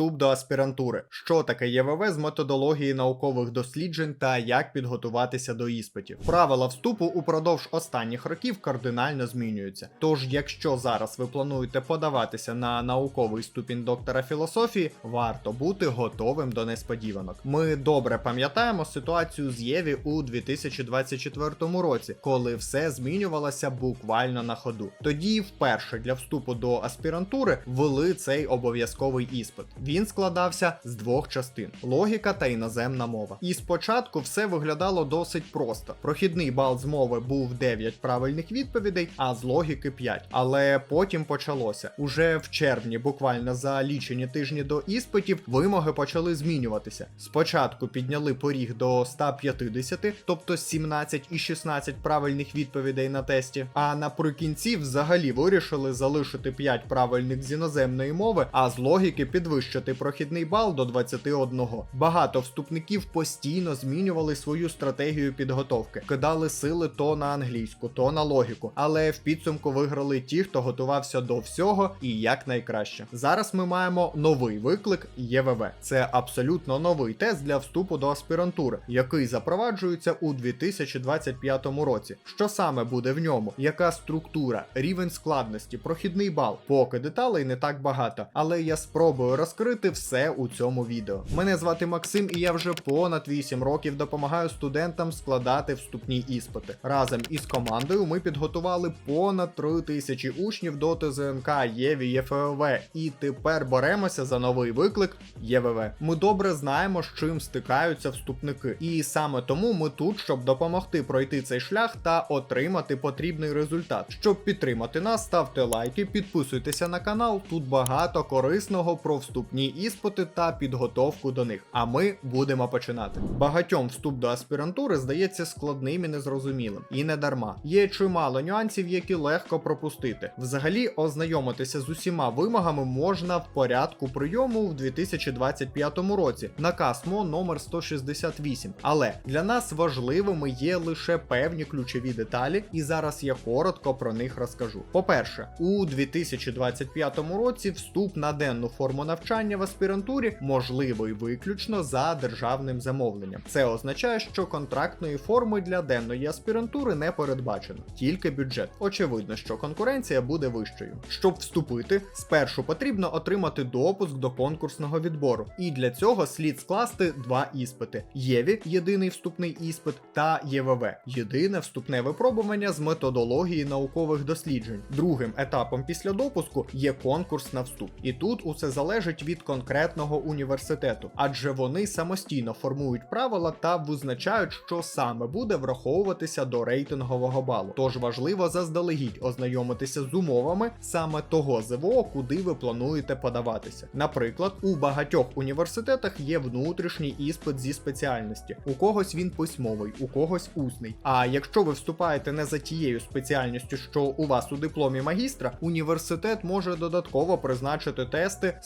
Вступ до аспірантури. Що таке ЄВВ з методології наукових досліджень та як підготуватися до іспитів. Правила вступу упродовж останніх років кардинально змінюються. Тож, якщо зараз ви плануєте подаватися на науковий ступінь доктора філософії, варто бути готовим до несподіванок. Ми добре пам'ятаємо ситуацію з Єві у 2024 році, коли все змінювалося буквально на ходу. Тоді вперше для вступу до аспірантури ввели цей обов'язковий іспит. Він складався з двох частин: логіка та іноземна мова. І спочатку все виглядало досить просто. Прохідний бал з мови був 9 правильних відповідей, а з логіки 5. Але потім почалося. Уже в червні, буквально за лічені тижні до іспитів, вимоги почали змінюватися. Спочатку підняли поріг до 150, тобто 17 і 16 правильних відповідей на тесті. А наприкінці взагалі вирішили залишити 5 правильних з іноземної мови, а з логіки підвищити прохідний бал до 21. Багато вступників постійно змінювали свою стратегію підготовки, кидали сили то на англійську, то на логіку, але в підсумку виграли ті, хто готувався до всього і як найкраще. Зараз ми маємо новий виклик ЄВВ. Це абсолютно новий тест для вступу до аспірантури, який запроваджується у 2025 році. Що саме буде в ньому? Яка структура, рівень складності, прохідний бал? Поки деталей не так багато, але я спробую розкрити все у цьому відео. Мене звати Максим, і я вже понад 8 років допомагаю студентам складати вступні іспити. Разом із командою ми підготували понад 3 тисячі учнів до ТЗНК, ЄВІ, ЄФВ, і тепер боремося за новий виклик ЄВВ. Ми добре знаємо, з чим стикаються вступники, і саме тому ми тут, щоб допомогти пройти цей шлях та отримати потрібний результат. Щоб підтримати нас, ставте лайки, підписуйтеся на канал. Тут багато корисного про вступні іспити та підготовку до них. А ми будемо починати. Багатьом вступ до аспірантури здається складним і незрозумілим. І не дарма. Є чимало нюансів, які легко пропустити. Взагалі, ознайомитися з усіма вимогами можна в порядку прийому в 2025 році. Наказ МО номер 168. Але для нас важливими є лише певні ключові деталі, і зараз я коротко про них розкажу. По-перше, у 2025 році вступ на денну форму навчання в аспірантурі можливий виключно за державним замовленням. Це означає, що контрактної форми для денної аспірантури не передбачено, тільки бюджет. Очевидно, що конкуренція буде вищою. Щоб вступити, спершу потрібно отримати допуск до конкурсного відбору, і для цього слід скласти два іспити: ЄВІ єдиний вступний іспит та ЄВВ єдине вступне випробування з методології наукових досліджень. Другим етапом після допуску є конкурс на вступ. І тут усе залежить від конкретного університету, адже вони самостійно формують правила та визначають, що саме буде враховуватися до рейтингового балу. Тож важливо заздалегідь ознайомитися з умовами саме того ЗВО, куди ви плануєте подаватися. Наприклад, у багатьох університетах є внутрішній іспит зі спеціальності. У когось він письмовий, у когось усний. А якщо ви вступаєте не за тією спеціальністю, що у вас у дипломі магістра, університет може додатково призначити тести,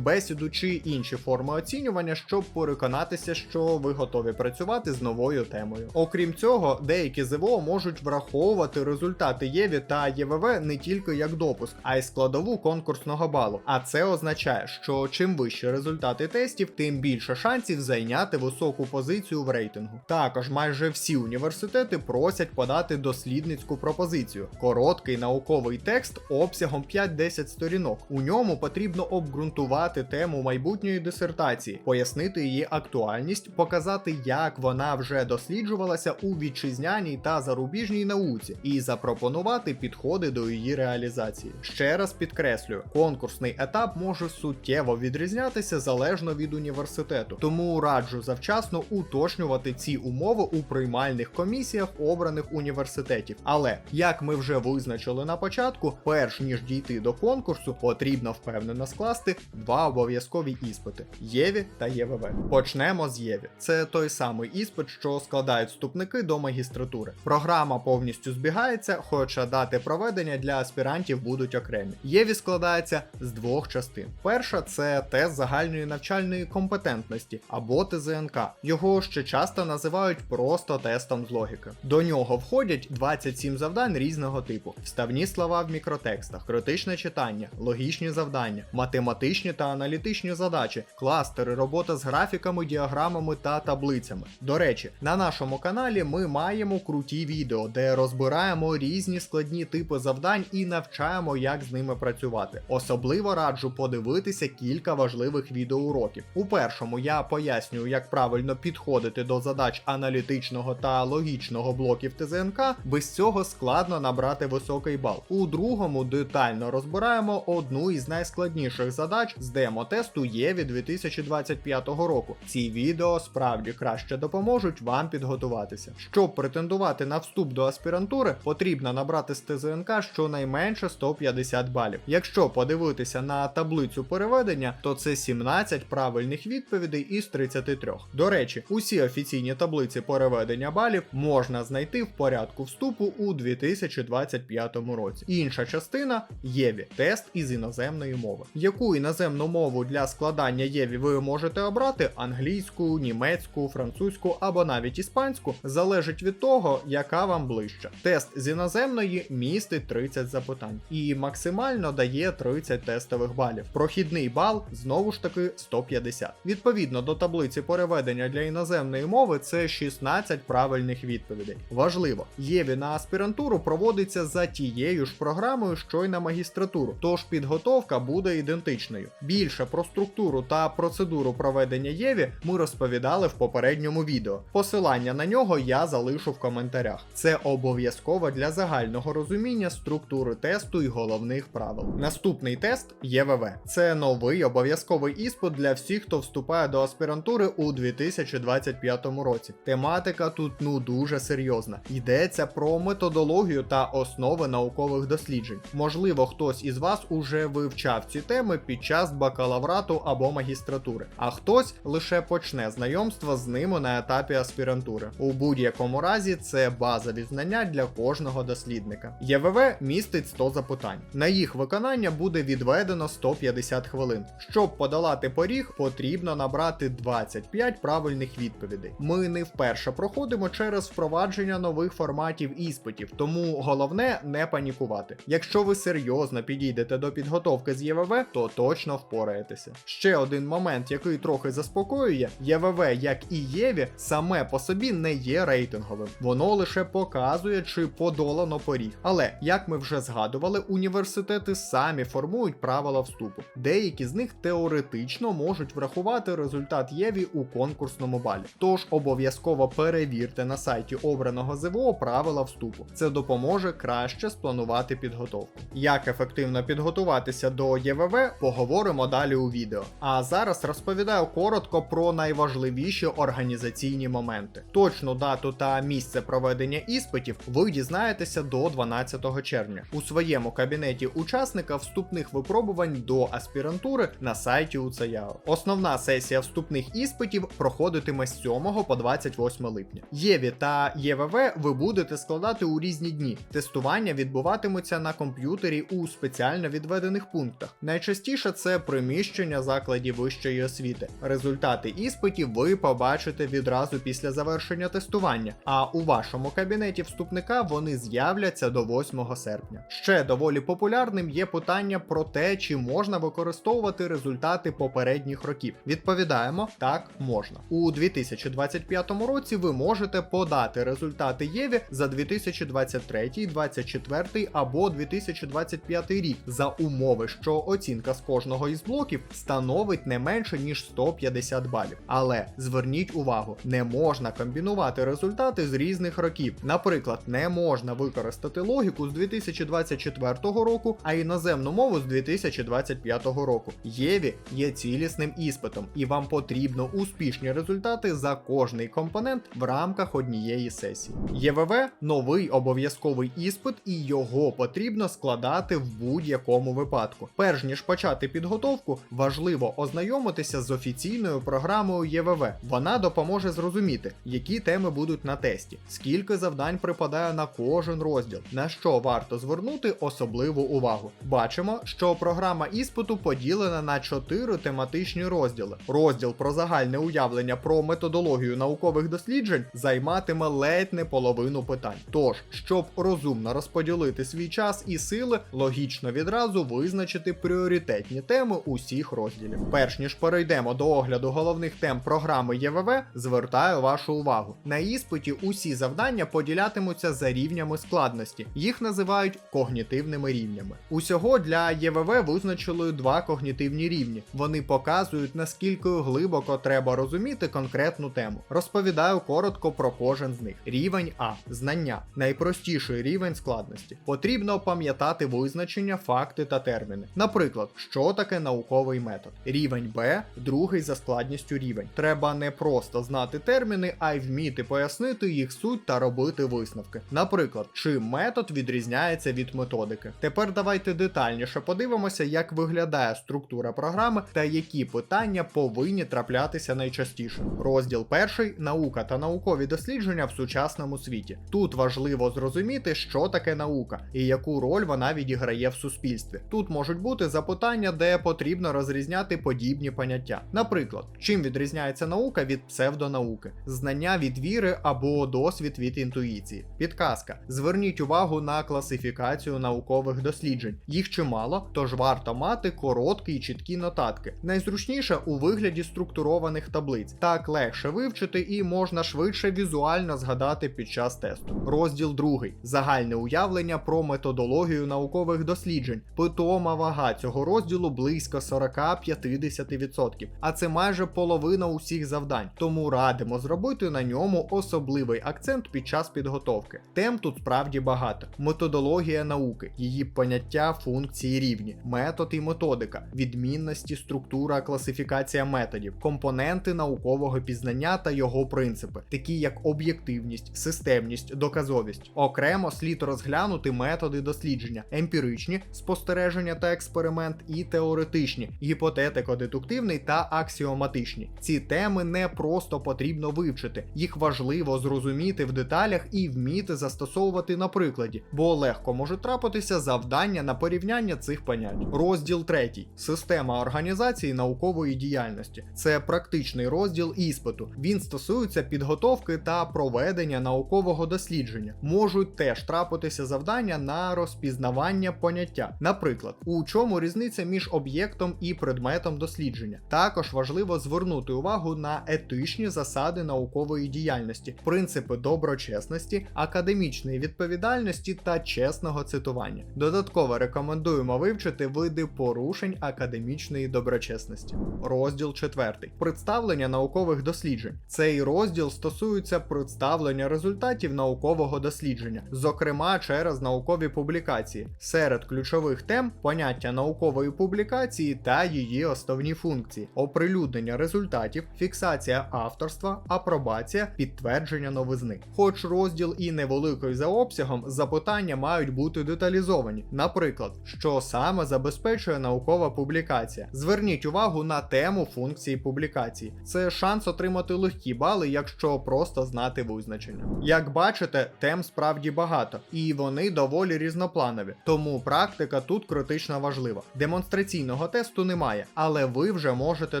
чи інші форми оцінювання, щоб переконатися, що ви готові працювати з новою темою. Окрім цього, деякі ЗВО можуть враховувати результати ЄВІ та ЄВВ не тільки як допуск, а й складову конкурсного балу. А це означає, що чим вищі результати тестів, тим більше шансів зайняти високу позицію в рейтингу. Також майже всі університети просять подати дослідницьку пропозицію, короткий науковий текст обсягом 5-10 сторінок. У ньому потрібно обґрунтувати тему майбутньої дисертації, пояснити її актуальність, показати, як вона вже досліджувалася у вітчизняній та зарубіжній науці, і запропонувати підходи до її реалізації. Ще раз підкреслюю, конкурсний етап може суттєво відрізнятися залежно від університету, тому раджу завчасно уточнювати ці умови у приймальних комісіях обраних університетів. Але як ми вже визначили на початку, перш ніж дійти до конкурсу, потрібно впевнено скласти два обов'язкові іспити ЄВІ та ЄВВ. Почнемо з ЄВІ. Це той самий іспит, що складають вступники до магістратури. Програма повністю збігається, хоча дати проведення для аспірантів будуть окремі. ЄВІ складається з двох частин. Перша це тест загальної навчальної компетентності або ТЗНК. Його ще часто називають просто тестом з логіки. До нього входять 27 завдань різного типу: вставні слова в мікротекстах, критичне читання, логічні завдання, математичні та аналітичні аналітичні задачі, кластери, робота з графіками, діаграмами та таблицями. До речі, на нашому каналі ми маємо круті відео, де розбираємо різні складні типи завдань і навчаємо, як з ними працювати. Особливо раджу подивитися кілька важливих відеоуроків. У першому я пояснюю, як правильно підходити до задач аналітичного та логічного блоків ТЗНК. Без цього складно набрати високий бал. У другому детально розбираємо одну із найскладніших задач з демо-тесту ЄВІ 2025 року. Ці відео справді краще допоможуть вам підготуватися. Щоб претендувати на вступ до аспірантури, потрібно набрати з ТЗНК щонайменше 150 балів. Якщо подивитися на таблицю переведення, то це 17 правильних відповідей із 33. До речі, усі офіційні таблиці переведення балів можна знайти в порядку вступу у 2025 році. Інша частина ЄВІ тест із іноземної мови. Яку іноземну мову для складання ЄВІ ви можете обрати англійську, німецьку, французьку або навіть іспанську, залежить від того, яка вам ближча. Тест з іноземної містить 30 запитань і максимально дає 30 тестових балів. Прохідний бал знову ж таки 150. Відповідно до таблиці переведення для іноземної мови це 16 правильних відповідей. Важливо, ЄВІ на аспірантуру проводиться за тією ж програмою, що й на магістратуру, тож підготовка буде ідентичною. Більше про структуру та процедуру проведення ЄВІ ми розповідали в попередньому відео. Посилання на нього я залишу в коментарях. Це обов'язково для загального розуміння структури тесту і головних правил. Наступний тест ЄВВ. Це новий обов'язковий іспит для всіх, хто вступає до аспірантури у 2025 році. Тематика тут ну дуже серйозна. Йдеться про методологію та основи наукових досліджень. Можливо, хтось із вас уже вивчав ці теми під час бакалаврату або магістратури, а хтось лише почне знайомство з ними на етапі аспірантури. У будь-якому разі це базові знання для кожного дослідника. ЄВВ містить 100 запитань. На їх виконання буде відведено 150 хвилин. Щоб подолати поріг, потрібно набрати 25 правильних відповідей. Ми не вперше проходимо через впровадження нових форматів іспитів, тому головне не панікувати. Якщо ви серйозно підійдете до підготовки з ЄВВ, то точно впораєтеся. Ще один момент, який трохи заспокоює, ЄВВ, як і ЄВІ, саме по собі не є рейтинговим. Воно лише показує, чи подолано поріг. Але як ми вже згадували, університети самі формують правила вступу. Деякі з них теоретично можуть врахувати результат ЄВІ у конкурсному балі. Тож обов'язково перевірте на сайті обраного ЗВО правила вступу. Це допоможе краще спланувати підготовку. Як ефективно підготуватися до ЄВВ, поговоримо далі у відео. А зараз розповідаю коротко про найважливіші організаційні моменти. Точну дату та місце проведення іспитів ви дізнаєтеся до 12 червня у своєму кабінеті учасника вступних випробувань до аспірантури на сайті УЦЯО. Основна сесія вступних іспитів проходитиме з 7 по 28 липня. ЄВІ та ЄВВ ви будете складати у різні дні. Тестування відбуватимуться на комп'ютері у спеціально відведених пунктах. Найчастіше це приміщення закладів вищої освіти. Результати іспитів ви побачите відразу після завершення тестування, а у вашому кабінеті вступника вони з'являться до 8 серпня. Ще доволі популярним є питання про те, чи можна використовувати результати попередніх років. Відповідаємо, так можна. У 2025 році ви можете подати результати ЄВІ за 2023, 2024 або 2025 рік за умови, що оцінка з кожного із блоків становить не менше ніж 150 балів. Але зверніть увагу, не можна комбінувати результати з різних років. Наприклад, не можна використати логіку з 2024 року, а іноземну мову з 2025 року. ЄВІ є цілісним іспитом, і вам потрібно успішні результати за кожний компонент в рамках однієї сесії. ЄВВ новий обов'язковий іспит, і його потрібно складати в будь-якому випадку. Перш ніж почати підготовку, важливо ознайомитися з офіційною програмою ЄВВ. Вона допоможе зрозуміти, які теми будуть на тесті, скільки завдань припадає на кожен розділ, на що варто звернути особливу увагу. Бачимо, що програма іспиту поділена на чотири тематичні розділи. Розділ про загальне уявлення про методологію наукових досліджень займатиме ледь не половину питань. Тож, щоб розумно розподілити свій час і сили, логічно відразу визначити пріоритетні теми у усіх розділів. Перш ніж перейдемо до огляду головних тем програми ЄВВ, звертаю вашу увагу. На іспиті усі завдання поділятимуться за рівнями складності. Їх називають когнітивними рівнями. Усього для ЄВВ визначили два когнітивні рівні. Вони показують наскільки глибоко треба розуміти конкретну тему. Розповідаю коротко про кожен з них. Рівень А знання найпростіший рівень складності. Потрібно пам'ятати визначення, факти та терміни. Наприклад, що таке науковий метод. Рівень Б другий за складністю рівень. Треба не просто знати терміни, а й вміти пояснити їх суть та робити висновки. Наприклад, чим метод відрізняється від методики. Тепер давайте детальніше подивимося, як виглядає структура програми та які питання повинні траплятися найчастіше. Розділ перший наука та наукові дослідження в сучасному світі. Тут важливо зрозуміти, що таке наука і яку роль вона відіграє в суспільстві. Тут можуть бути запитання, де потрібно розрізняти подібні поняття. Наприклад, чим відрізняється наука від псевдонауки, знання від віри або досвід від інтуїції. Підказка: зверніть увагу на класифікацію наукових досліджень. Їх чимало, тож варто мати короткі і чіткі нотатки. Найзручніше у вигляді структурованих таблиць. Так легше вивчити і можна швидше візуально згадати під час тесту. Розділ другий загальне уявлення про методологію наукових досліджень. Питома вага цього розділу близько 40-50%, а це майже половина усіх завдань. Тому радимо зробити на ньому особливий акцент під час підготовки. Тем тут справді багато: методологія науки, її поняття, функції рівні, метод і методика, відмінності, структура, класифікація методів, компоненти наукового пізнання та його принципи, такі як об'єктивність, системність, доказовість. Окремо слід розглянути методи дослідження, емпіричні спостереження та експеримент, і теоретичні, гіпотетико-дедуктивний та аксіоматичні. Ці теми не просто потрібно вивчити, їх важливо зрозуміти в деталях і вміти застосовувати на прикладі, бо легко може трапитися завдання на порівняння цих понять. Розділ третій система організації наукової діяльності. Це практичний розділ іспиту. Він стосується підготовки та проведення наукового дослідження. Можуть теж трапитися завдання на розпізнавання поняття. Наприклад, у чому різниця між об'єктом і предметом дослідження. Також важливо звернути увагу на етичні засади наукової діяльності, принципи доброчесності, академічної відповідальності та чесного цитування. Додатково рекомендуємо вивчити види порушень академічної доброчесності. Розділ 4. Представлення наукових досліджень. Цей розділ стосується представлення результатів наукового дослідження, зокрема через наукові публікації. Серед ключових тем поняття наукової публікації та її основні функції, оприлюднення результатів, фіксація авторства, апробація, підтвердження новизни. Хоч розділ і невеликий за обсягом, запитання мають бути деталізовані. Наприклад, що саме забезпечує наукова публікація. Зверніть увагу на тему функції публікації. Це шанс отримати легкі бали, якщо просто знати визначення. Як бачите, тем справді багато, і вони доволі різнопланові, тому практика тут критично важлива. Демонстраційного тесту немає, але ви вже можете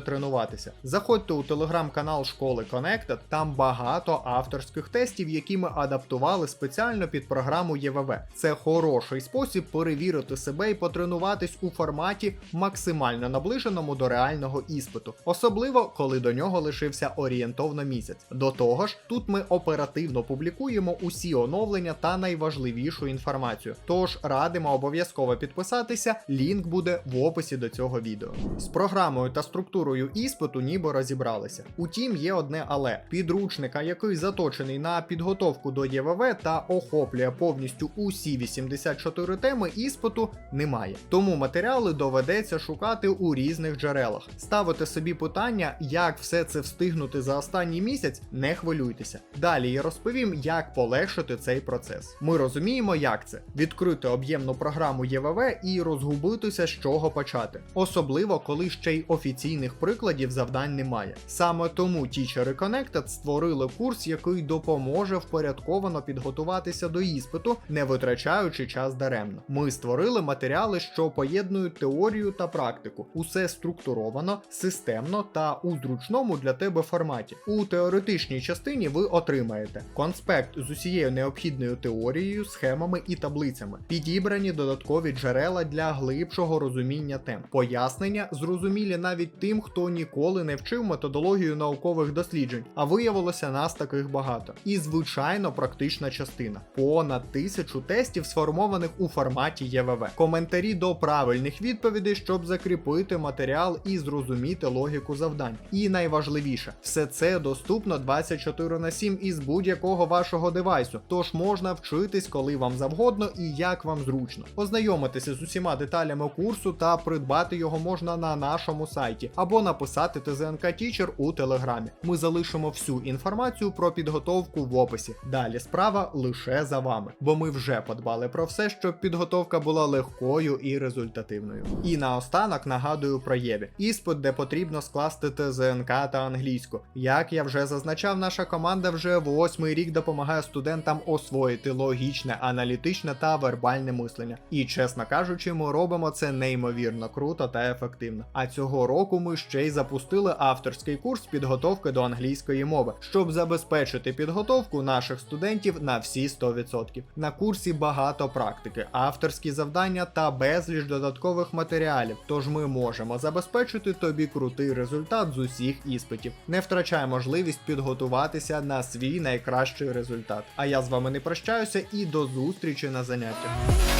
тренуватися. Заходьте у телеграм-канал школи Connected, там багато авторських тестів, які ми адаптували спеціально під програму ЄВВ. Це хороший спосіб перевірити себе і потренуватись у форматі максимально наближеному до реального іспиту, особливо коли до нього лишився орієнтовно місяць. До того ж, тут ми оперативно публікуємо усі оновлення та найважливішу інформацію. Тож радимо обов'язково підписатися, лінк буде в описі до цього відео. З програмою та структурою іспиту ніби розібралися. Утім, є одне але підручника, який заточений на підготовку до ЄВВ та охоплює повністю усі 84 теми іспиту, немає. Тому матеріали доведеться шукати у різних джерелах. Ставити собі питання, як все це встигнути за останній місяць, не хвилюйтеся. Далі я розповім, як полегшити цей процес. Ми розуміємо, як це відкрити об'ємну програму ЄВВ і розгубитися, з чого почати. Особливо, коли ще й офіційних прикладів завдань немає. Саме тому Teacher Connected створили курс, який допоможе впорядковано підготуватися до іспиту, не витрачаючи час даремно. Ми створили матеріали, що поєднують теорію та практику. Усе структуровано, системно та у зручному для тебе форматі. У теоретичній частині ви отримаєте конспект з усією необхідною теорією, схемами і таблицями, підібрані додаткові джерела для глибшого розуміння тем, пояснення зрозумілі навіть тим, хто ніколи не вчив методологію наукових досліджень, а виявилося нас таких багато. І звичайно, практична частина понад тисячу тестів, сформованих у форматі ЄВВ. Коментарі до правильних відповідей, щоб закріпити матеріал і зрозуміти логіку завдань. І найважливіше, все це доступно 24 на 7 із будь-якого вашого девайсу, тож можна вчитись, коли вам завгодно і як вам зручно. Ознайомитися з усіма деталями курсу та придбати його можна на нашому сайті або написати ТЗНК Teacher у телеграмі. Ми залишимо всю інформацію про підготовку в описі. Далі справа лише за вами, бо ми вже подбали про все, щоб підготовка була легкою і результативною. І наостанок нагадую про Єві. Іспит, де потрібно скласти ТЗНК та англійську. Як я вже зазначав, наша команда вже восьмий рік допомагає студентам освоїти логічне, аналітичне та вербальне мислення. І чесно кажучи, ми робимо це неймовірно круто та ефективно. А цього року ми ще й запустили авторський курс підготовки до англійської мови, щоб забезпечити підготовку наших студентів на всі 100%. На курсі багато практики, авторські завдання та безліч додаткових матеріалів. Тож ми можемо забезпечити тобі крутий результат з усіх іспитів. Не втрачай можливість підготуватися на свій найкращий результат. А я з вами не прощаюся і до зустрічі на заняттях.